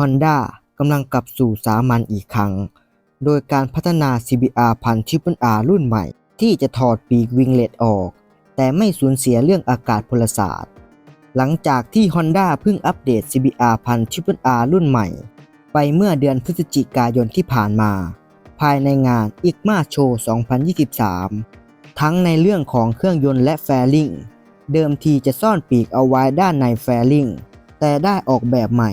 Honda กำลังกลับสู่สามัญอีกครั้ง โดยการพัฒนา CBR พัน Triple R รุ่นใหม่ ที่จะถอดปีกวิงเลตออก แต่ไม่สูญเสียเรื่องอากาศพลศาสตร์ หลังจากที่ Honda เพิ่งอัปเดต CBR พัน Triple R รุ่นใหม่ ไปเมื่อเดือนพฤศจิกายนที่ผ่านมา ภายในงาน ICMA Show 2023 ทั้งในเรื่องของเครื่องยนต์และแฟลิงเดิมทีจะซ่อนปีกเอาไว้ด้านในแฟลิงแต่ได้ออกแบบใหม่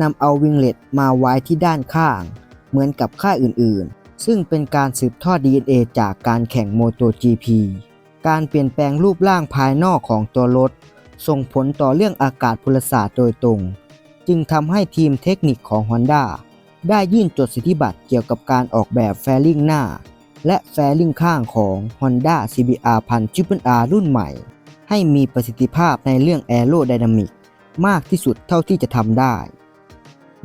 นำเอาวิงเล็ตมาไว้ที่ด้านข้าง เหมือนกับค่ายอื่นๆ ซึ่งเป็นการสืบทอด DNA จากการแข่ง MotoGP การเปลี่ยนแปลงรูปร่างภายนอกของตัวรถ ส่งผลต่อเรื่องอากาศพลศาสตร์โดยตรง จึงทำให้ทีมเทคนิคของ Honda ได้ยื่นจดสิทธิบัตรเกี่ยวกับการออกแบบแฟลิงหน้า และแฟลิงข้างของ Honda CBR พัน Triple R รุ่นใหม่ ให้มีประสิทธิภาพในเรื่องแอโรไดนามิกมากที่สุดเท่าที่จะทำได้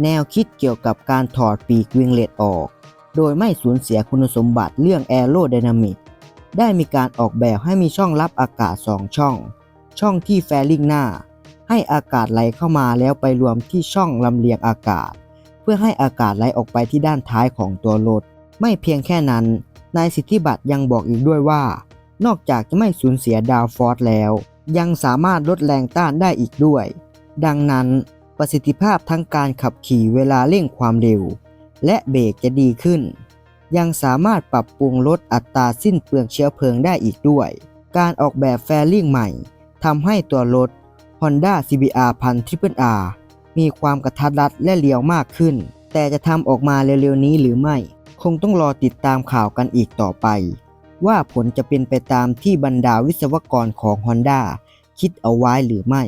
แนวคิดเกี่ยวกับการถอดปีกวิงเลตออก โดยไม่สูญเสียคุณสมบัติเรื่องแอโรไดนามิกได้มีการออกแบบให้มีช่องรับอากาศ 2 ช่อง ช่องที่แฟลิงหน้า ให้อากาศไหลเข้ามาแล้วไปรวมที่ช่องลำเลียงอากาศ เพื่อให้อากาศไหลออกไปที่ด้านท้ายของตัวรถ ไม่เพียงแค่นั้น นายสิทธิบัตรยังบอกอีกด้วยว่า นอกจากจะไม่สูญเสียดาวฟอร์สแล้ว ยังสามารถลดแรงต้านได้อีกด้วย ดังนั้น ประสิทธิภาพทั้งการขับขี่เวลาเร่งความเร็ว และเบรกจะดีขึ้น ยังสามารถปรับปรุงลดอัตราสิ้นเปลืองเชื้อเพลิงได้อีกด้วย การออกแบบแฟลิงใหม่ทำให้ตัวรถ Honda CBR พัน Triple R มีความกระทัดรัดและเลี้ยวมากขึ้น แต่จะทำออกมาเร็วๆนี้หรือไม่ คงต้องรอติดตามข่าวกันอีกต่อไป ว่าผลจะเป็นไปตามที่บรรดาวิศวกรของ Honda คิดเอาไว้หรือไม่